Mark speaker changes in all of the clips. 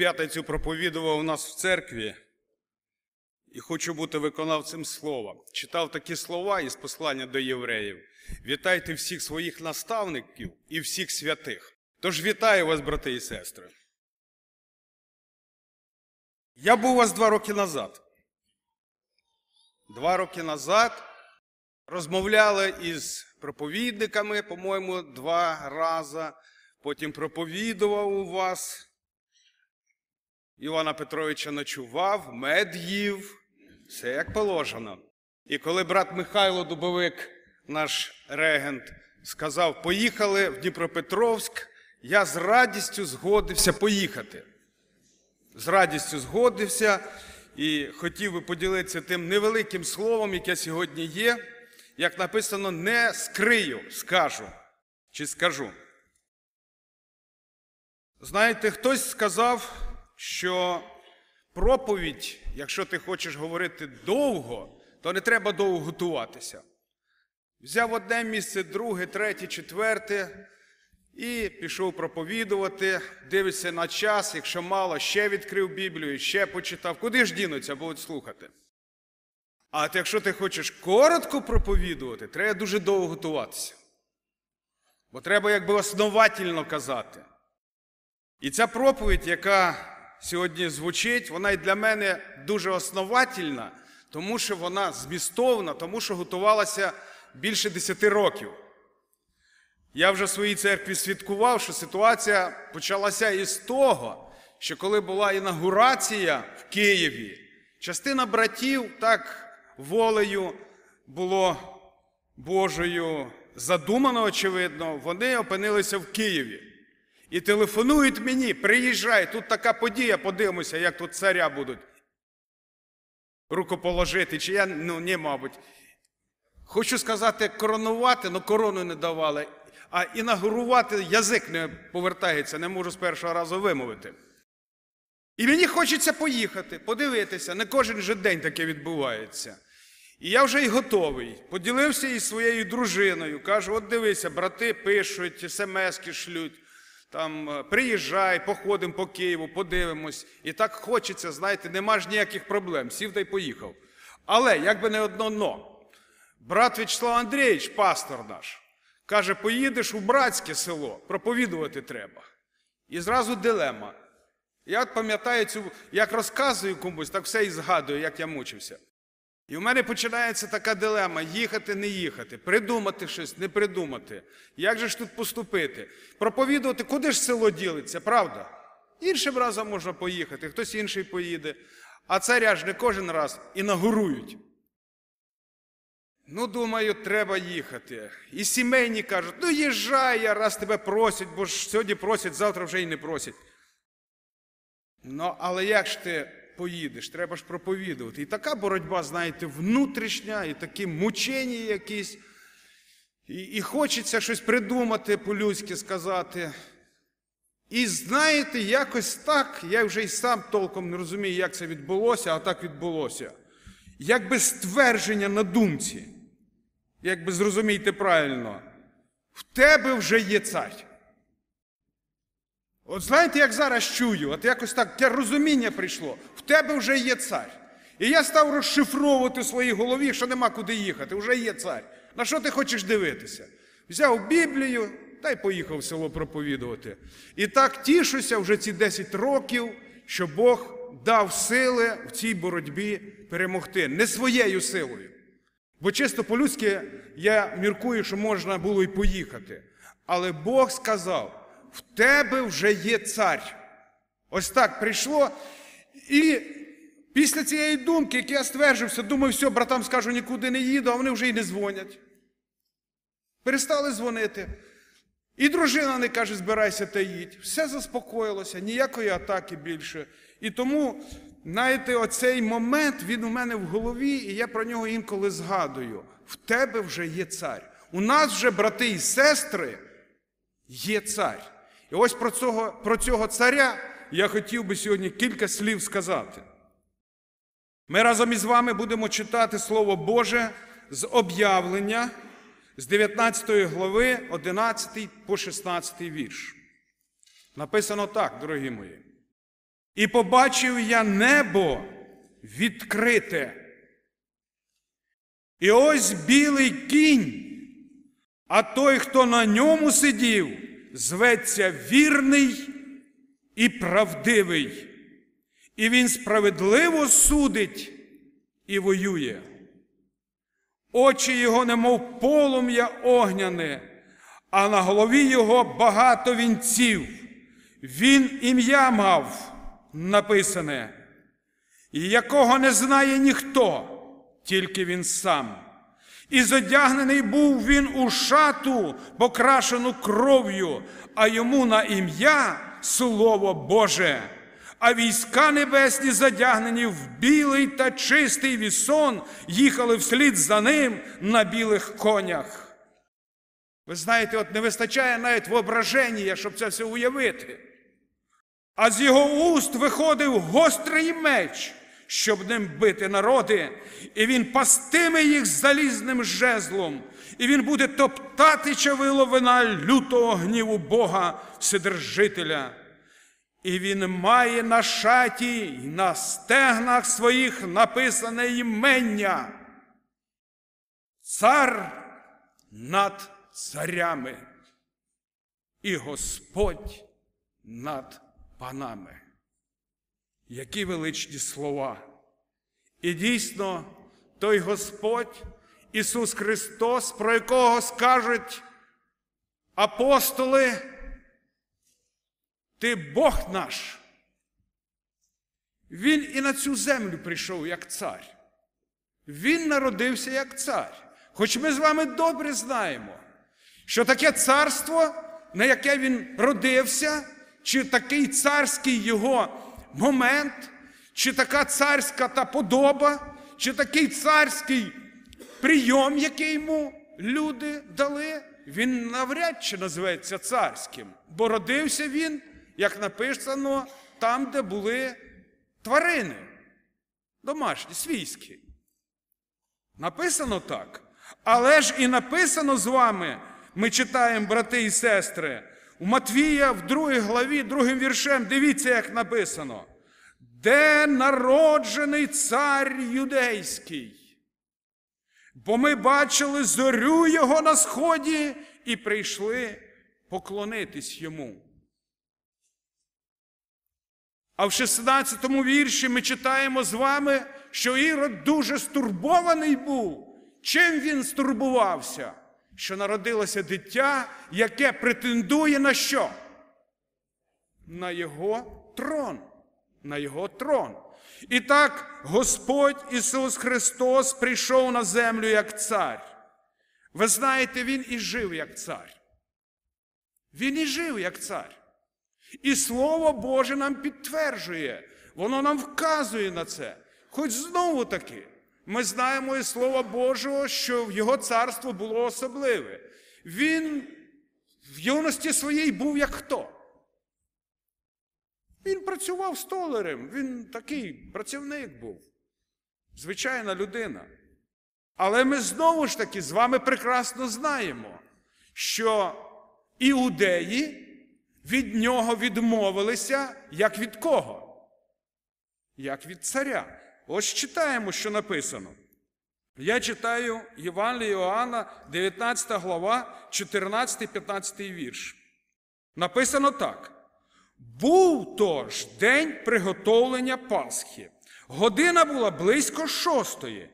Speaker 1: п'ятницю проповідував у нас в церкві і хочу бути виконавцем слова. Читав такі слова із послання до євреїв. Вітайте всіх своїх наставників і всіх святих. Тож вітаю вас, брати і сестри. Я був у вас два роки назад. Два роки назад розмовляли із проповідниками, по-моєму, два рази. Потім проповідував у вас. Івана Петровича ночував, мед їв, все як положено. І коли брат Михайло Дубовик, наш регент, сказав, поїхали в Дніпропетровськ, я з радістю згодився поїхати. З радістю згодився і хотів би поділитися тим невеликим словом, яке сьогодні є. Як написано, не скрию, скажу чи скажу. Знаєте, хтось сказав, що проповідь, якщо ти хочеш говорити довго, то не треба довго готуватися. Взяв одне місце, друге, третє, четверте і пішов проповідувати, дивиться на час, якщо мало, ще відкрив Біблію, ще почитав. Куди ж дінуться, будуть слухати? А от якщо ти хочеш коротко проповідувати, треба дуже довго готуватися. Бо треба якби основательно казати. І ця проповідь, яка сьогодні звучить, вона і для мене дуже основательна, тому що вона змістовна, тому що готувалася більше 10 років. Я вже в своїй церкві свідкував, що ситуація почалася із того, що коли була інаугурація в Києві, частина братів так волею було Божою задумано, очевидно, вони опинилися в Києві. І телефонують мені, приїжджай, тут така подія, подивимося, як тут царя будуть рукоположити, чи я, ну ні, мабуть. Хочу сказати, коронувати, але корону не давали, а інаугурувати язик не повертається, не можу з першого разу вимовити. І мені хочеться поїхати, подивитися, не кожен же день таке відбувається. І я вже й готовий. Поділився із своєю дружиною. Кажу: от дивися, брати пишуть, смски шлють. Там е, приїжджай, походимо по Києву, подивимось. І так хочеться, знаєте, нема ж ніяких проблем. Сів та й поїхав. Але як би не одно но. Брат Вячеслав Андрійович, пастор наш, каже: поїдеш у братське село, проповідувати треба. І зразу дилема. Я пам'ятаю цю, як розказую комусь, так все і згадую, як я мучився. І в мене починається така дилема: їхати, не їхати, придумати щось, не придумати. Як же ж тут поступити? Проповідувати, куди ж село ділиться, правда? Іншим разом можна поїхати, хтось інший поїде. А царя ж не кожен раз інаугурують. Ну, думаю, треба їхати. І сімейні кажуть, ну їжджай, я раз тебе просять, бо ж сьогодні просять, завтра вже й не просять. Ну, але як ж ти поїдеш? Треба ж проповідувати. І така боротьба, знаєте, внутрішня, і такі мучення якісь. І, і хочеться щось придумати по-людськи сказати. І знаєте, якось так, я вже й сам толком не розумію, як це відбулося, а так відбулося. Якби ствердження на думці, якби зрозумійте правильно, в тебе вже є цар. От знаєте, як зараз чую, от якось так те розуміння прийшло, в тебе вже є цар. І я став розшифровувати в своїй голові, що нема куди їхати, вже є цар. На що ти хочеш дивитися? Взяв Біблію та й поїхав в село проповідувати. І так тішуся вже ці 10 років, що Бог дав сили в цій боротьбі перемогти не своєю силою. Бо чисто по-людськи я міркую, що можна було й поїхати. Але Бог сказав: в тебе вже є цар. Ось так прийшло. І після цієї думки, як я стверджився, думаю, все, братам скажу, нікуди не їду, а вони вже й не дзвонять. Перестали дзвонити. І дружина не каже, збирайся та їдь. Все заспокоїлося, ніякої атаки більше. І тому, знаєте, оцей момент він у мене в голові, і я про нього інколи згадую. В тебе вже є цар. У нас вже брати і сестри є цар. І ось про цього, про цього царя я хотів би сьогодні кілька слів сказати. Ми разом із вами будемо читати Слово Боже з об'явлення з 19 глави 11 по 16 вірш. Написано так, дорогі мої. І побачив я небо відкрите. І ось білий кінь, а той, хто на ньому сидів, зветься вірний і правдивий, і він справедливо судить і воює. Очі його, немов полум'я огняне, а на голові його багато вінців. Він ім'я мав написане, якого не знає ніхто, тільки він сам. І зодягнений був він у шату, покрашену кров'ю, а йому на ім'я Слово Боже. А війська небесні, задягнені в білий та чистий вісон, їхали вслід за ним на білих конях. Ви знаєте, от не вистачає навіть воображення, щоб це все уявити. А з його уст виходив гострий меч, щоб ним бити народи, і він пастиме їх залізним жезлом, і він буде топтати чавило вина лютого гніву Бога Вседержителя. І він має на шаті й на стегнах своїх написане імення. Цар над царями і Господь над панами. Які величні слова. І дійсно, той Господь, Ісус Христос, про якого скажуть апостоли, ти Бог наш. Він і на цю землю прийшов як цар. Він народився як цар. Хоч ми з вами добре знаємо, що таке царство, на яке він родився, чи такий царський його момент, чи така царська та подоба, чи такий царський прийом, який йому люди дали, він навряд чи називається царським, бо родився він, як написано, там, де були тварини, домашні, свійські. Написано так. Але ж і написано з вами, ми читаємо, брати і сестри, у Матвія в другій главі, другим віршем, дивіться, як написано. Де народжений цар юдейський? Бо ми бачили зорю його на сході і прийшли поклонитись йому. А в 16 вірші ми читаємо з вами, що Ірод дуже стурбований був. Чим він стурбувався? Що народилося дитя, яке претендує на що? На його трон. На його трон. І так Господь Ісус Христос прийшов на землю як цар. Ви знаєте, Він і жив як цар. Він і жив як цар. І Слово Боже нам підтверджує, воно нам вказує на це. Хоч знову таки, ми знаємо із Слова Божого, що Його царство було особливе. Він в юності своїй був як хто? Він працював столарем, він такий працівник був. Звичайна людина. Але ми знову ж таки з вами прекрасно знаємо, що іудеї від нього відмовилися як від кого? Як від царя. Ось читаємо, що написано. Я читаю Євангелія Іоанна, 19 глава, 14-15 вірш. Написано так. Був то ж день приготовлення Пасхи. Година була близько шостої.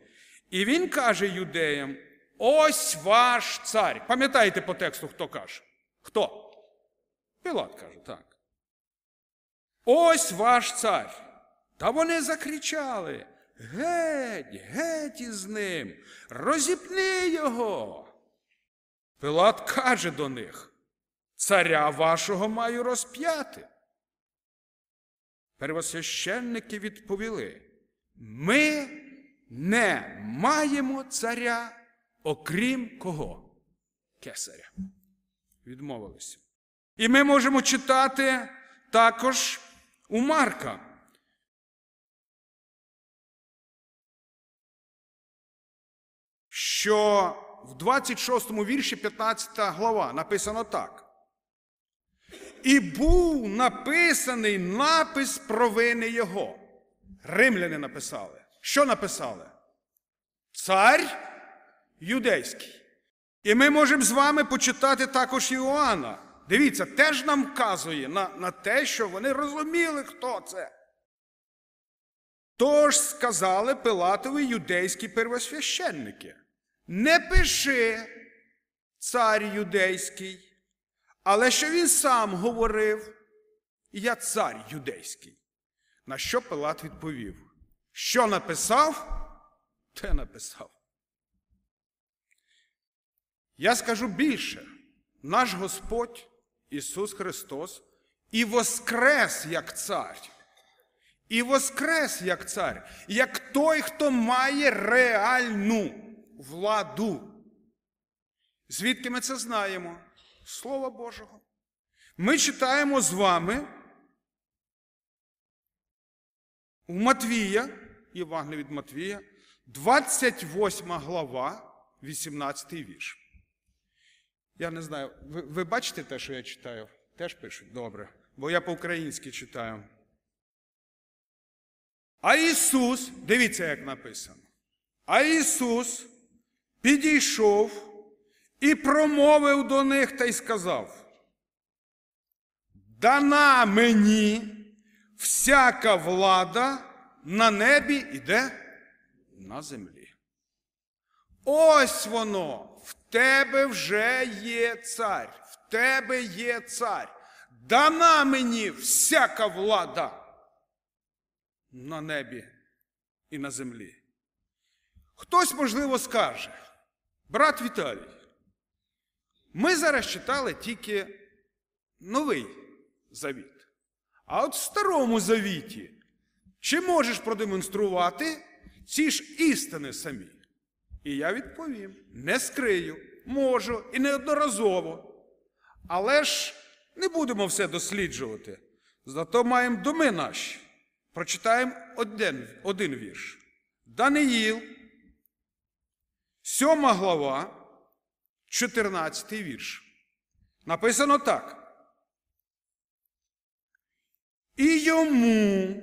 Speaker 1: І він каже юдеям: ось ваш цар. Пам'ятаєте по тексту, хто каже? Хто? Пілат каже, так. Ось ваш цар. Та вони закричали: Геть, геть із ним, розіпни його. Пилат каже до них: Царя вашого маю розп'яти. Первосвященники відповіли: Ми не маємо царя, окрім кого? Кесаря. Відмовилися. І ми можемо читати також у Марка. Що в 26 вірші 15 глава написано так. і був написаний напис провини його. Римляни написали. Що написали? Цар юдейський. І ми можемо з вами почитати також Іоанна. Дивіться, теж нам вказує на, на те, що вони розуміли, хто це. Тож сказали Пилатові юдейські первосвященники. Не пиши, цар юдейський, але що він сам говорив, я цар юдейський. На що Пилат відповів? Що написав, те написав. Я скажу більше, наш Господь Ісус Христос і воскрес як цар. І воскрес як цар, як той, хто має реальну владу. Звідки ми це знаємо? Слова Божого. Ми читаємо з вами у Матвія, Євангелія від Матвія, 28 глава, 18 вірш. Я не знаю, ви, ви бачите те, що я читаю? Теж пишуть? Добре. Бо я по-українськи читаю. А Ісус, дивіться, як написано. А Ісус підійшов і промовив до них та й сказав: Дана мені всяка влада на небі і де? На землі. Ось воно, в тебе вже є цар, в тебе є цар. Дана мені всяка влада на небі і на землі. Хтось, можливо, скаже, брат Віталій, ми зараз читали тільки новий завіт. А от в старому завіті, чи можеш продемонструвати ці ж істини самі? І я відповім: не скрию, можу і неодноразово. Але ж не будемо все досліджувати. Зато маємо доми наші. Прочитаємо один, один вірш. Даниїл, 7 глава, 14 вірш. Написано так. І йому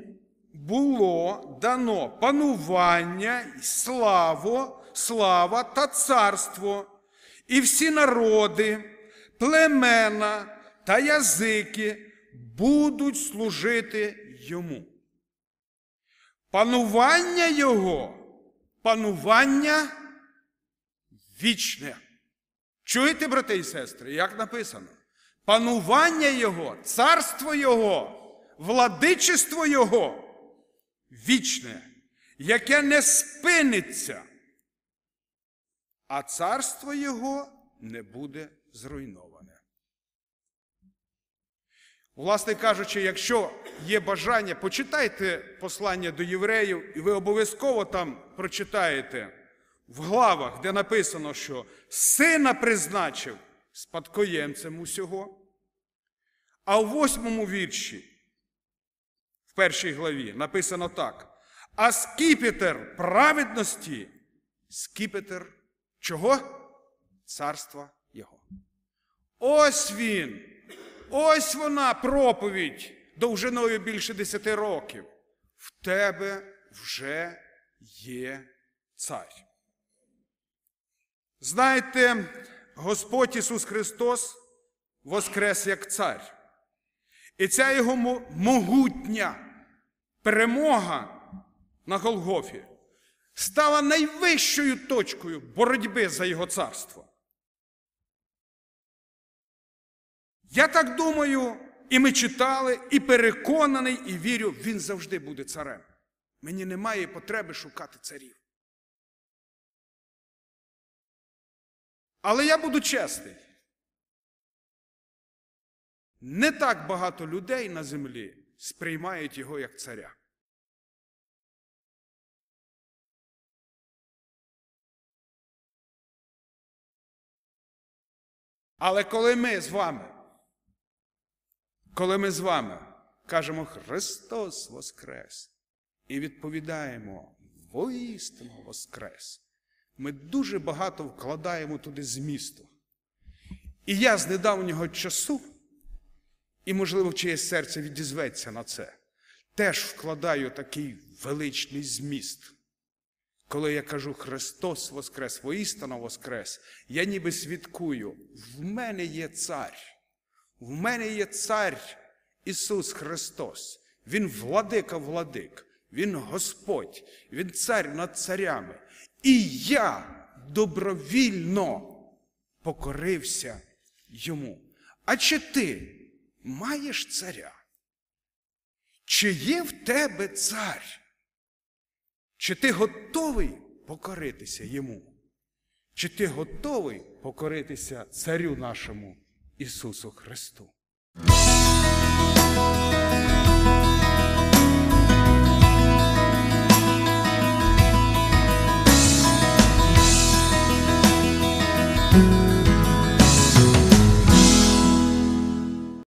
Speaker 1: було дано панування, славу, слава та царство, і всі народи, племена та язики будуть служити йому. Панування Його, панування вічне. Чуєте, брати і сестри, як написано? Панування Його, царство Його, владичество Його вічне, яке не спиниться, а царство Його не буде зруйноване. Власне кажучи, якщо є бажання, почитайте послання до євреїв, і ви обов'язково там прочитаєте в главах, де написано, що сина призначив спадкоємцем усього. А в восьмому вірші, в першій главі, написано так: а скіпетр праведності, скіпетр чого? Царства Його. Ось він. Ось вона проповідь довжиною більше десяти років. В тебе вже є цар. Знаєте, Господь Ісус Христос воскрес як цар. І ця його могутня перемога на Голгофі стала найвищою точкою боротьби за Його царство. Я так думаю, і ми читали, і переконаний, і вірю, він завжди буде царем. Мені немає потреби шукати царів. Але я буду чесний. Не так багато людей на землі сприймають його як царя. Але коли ми з вами коли ми з вами кажемо Христос Воскрес і відповідаємо воістину Воскрес, ми дуже багато вкладаємо туди змісту. І я з недавнього часу і, можливо, чиєсь серце відізветься на це, теж вкладаю такий величний зміст. Коли я кажу Христос Воскрес, воістину Воскрес, я ніби свідкую, в мене є цар, в мене є цар Ісус Христос. Він владика владик, Він Господь, Він цар над царями. І я добровільно покорився йому. А чи ти маєш царя? Чи є в тебе цар? Чи ти готовий покоритися йому? Чи ти готовий покоритися царю нашому Ісусу Христу?